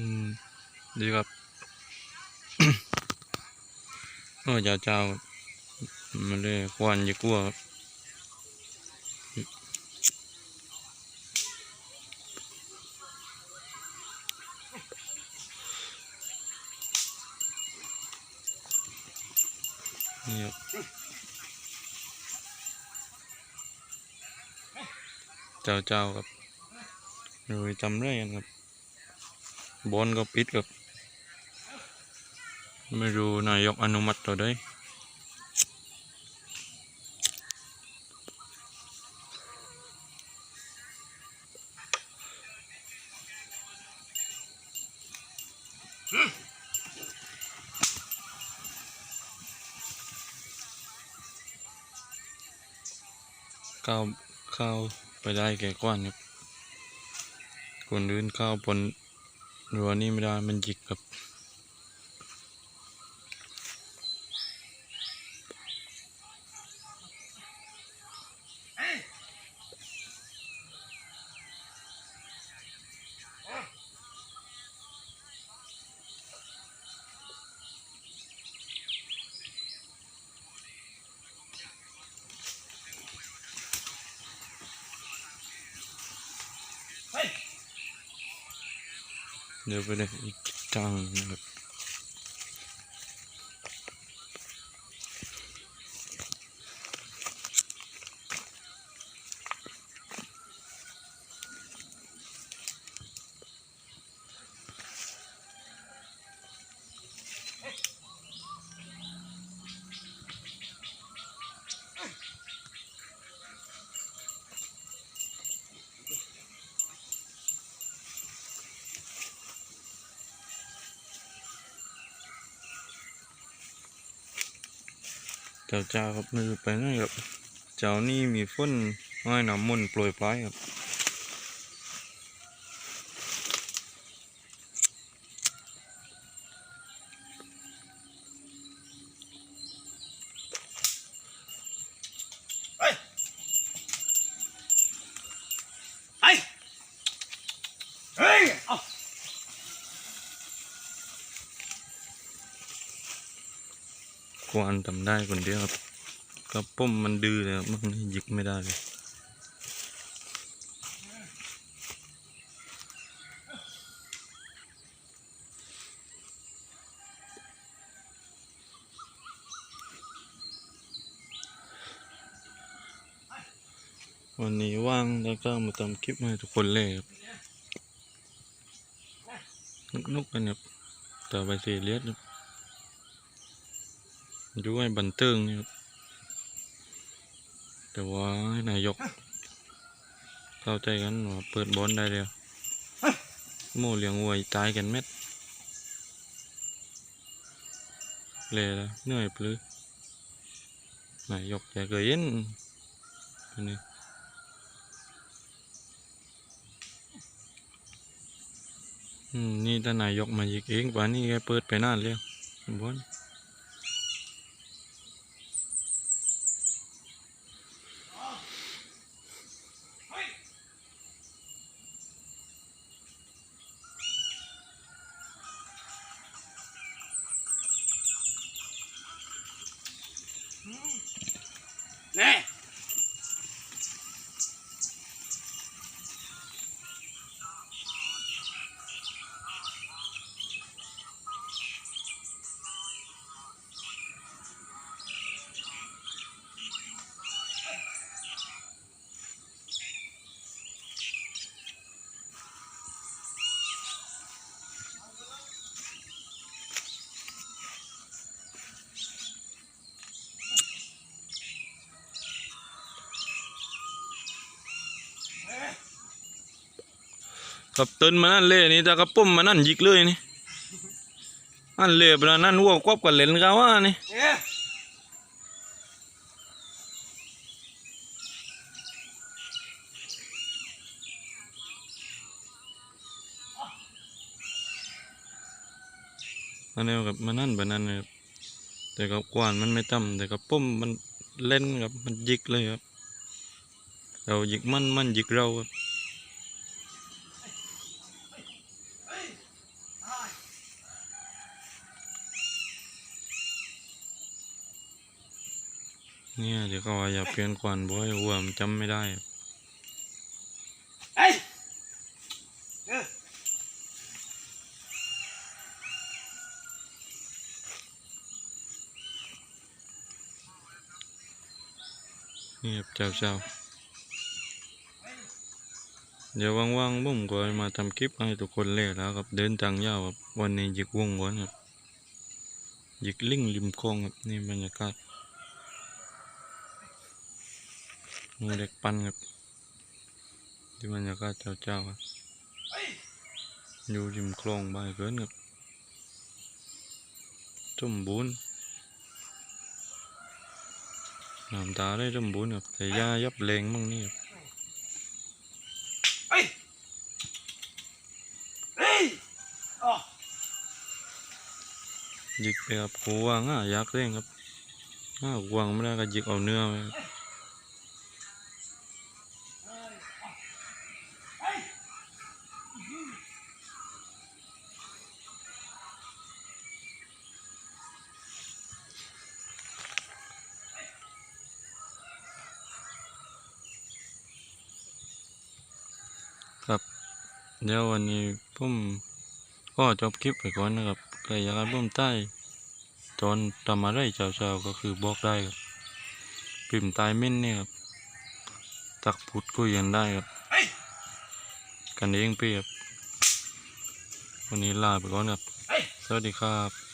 อืม ดีครับโอ้เจ้าเจ้าครับมาเลยควันอยากลัวครับนี่ครับเจ้าเจ้าครับโดยจำได้กันครับ บอลก็ปิดครับ ไม่รู้นายกอนุมัติต่อได้เข้าเข้าไปได้แก่กว้านครับคนอื่นเข้าบน รั้วนี่ไม่ได้มันหยิกครับ เดี๋ยวไปเลยอีกทางหนึ่งนะครับ เจ้าเจ้าครับไม่รู้ไปไหนครับ เจ้านี่มีฝนห้อยน้ำมนต์โปรยปลายครับ วานทำได้คนเดียวครับกระปุ้มมันดื้อเลยครับมันหยิกไม่ได้เลยวันนี้ว่างแล้วก็มาทำคลิปให้ทุกคนเลยครับนุกๆกันครับต่อไปซีเรียสครับ ดูให้บันเทิงนี่ครับแต่ว่านายก เข้าใจกันว่าเปิดบอลได้แล้วโม่เลี้ยงวัวตายกันเม็ดเลยละเหนื่อยปลือนายกอย่าเคยเห็นอันนี้นี่ถ้านายกมายิกเองป่านนี้แกเปิดไปนานแล้วบอล กับต้นมานั่นเล่นี่แต่กระปุ่มมานั่นยิกเลยนี่นั่นเล่ไปแล้วนั่นวัวควบกันเล่นกันว่านี่อันนี้กับมานั่นแบบนั้นครับแต่กับกวานมันไม่ต่ำแต่กับปุ่มมันเล่นครับมันยิกเลยครับเรายิกมันมันยิกเราครับ ก็ว่าอย่าเปลี่ยนควันบ่อยหัวมันจำไม่ได้ครับเฮ้ยเออนี่ครับเจ้าเจ้าเดี๋ยวว่างๆผมก็มาทำคลิปให้ทุกคนเล่นแล้วครับ เดินทางยาวครับวันนี้หยิกวงก่อนครับหยิกลิงริมคลองครับนี่บรรยากาศห มูเด็กปั้นครับที่บรรยากาศเจ้าเจ้าครับอยู่ริมคลองบายเกินครับสมบูรณ์น้ำตาได้สมบูรณ์ครับแต่ยายับเลงมั่งนี่ครับเฮ้ยเฮ้ยอะจิกไปครับหัวง่ายักเร่งครับง่าวางไม่ได้ก็ยิกเอาเนื้อไป เดี๋ยววันนี้ผมก็จบคลิปไปก่อนนะครับใครอยากให้ผมใต้ตอนทำอะไรเช้าๆก็คือบอกได้ครับพิมพ์ใตายเม่นเนี่ยครับตักพูดคุยกันได้ครับเฮ้ยกันเองเปรียบวันนี้ลาไปก่อนครับเฮ้ยสวัสดีครับ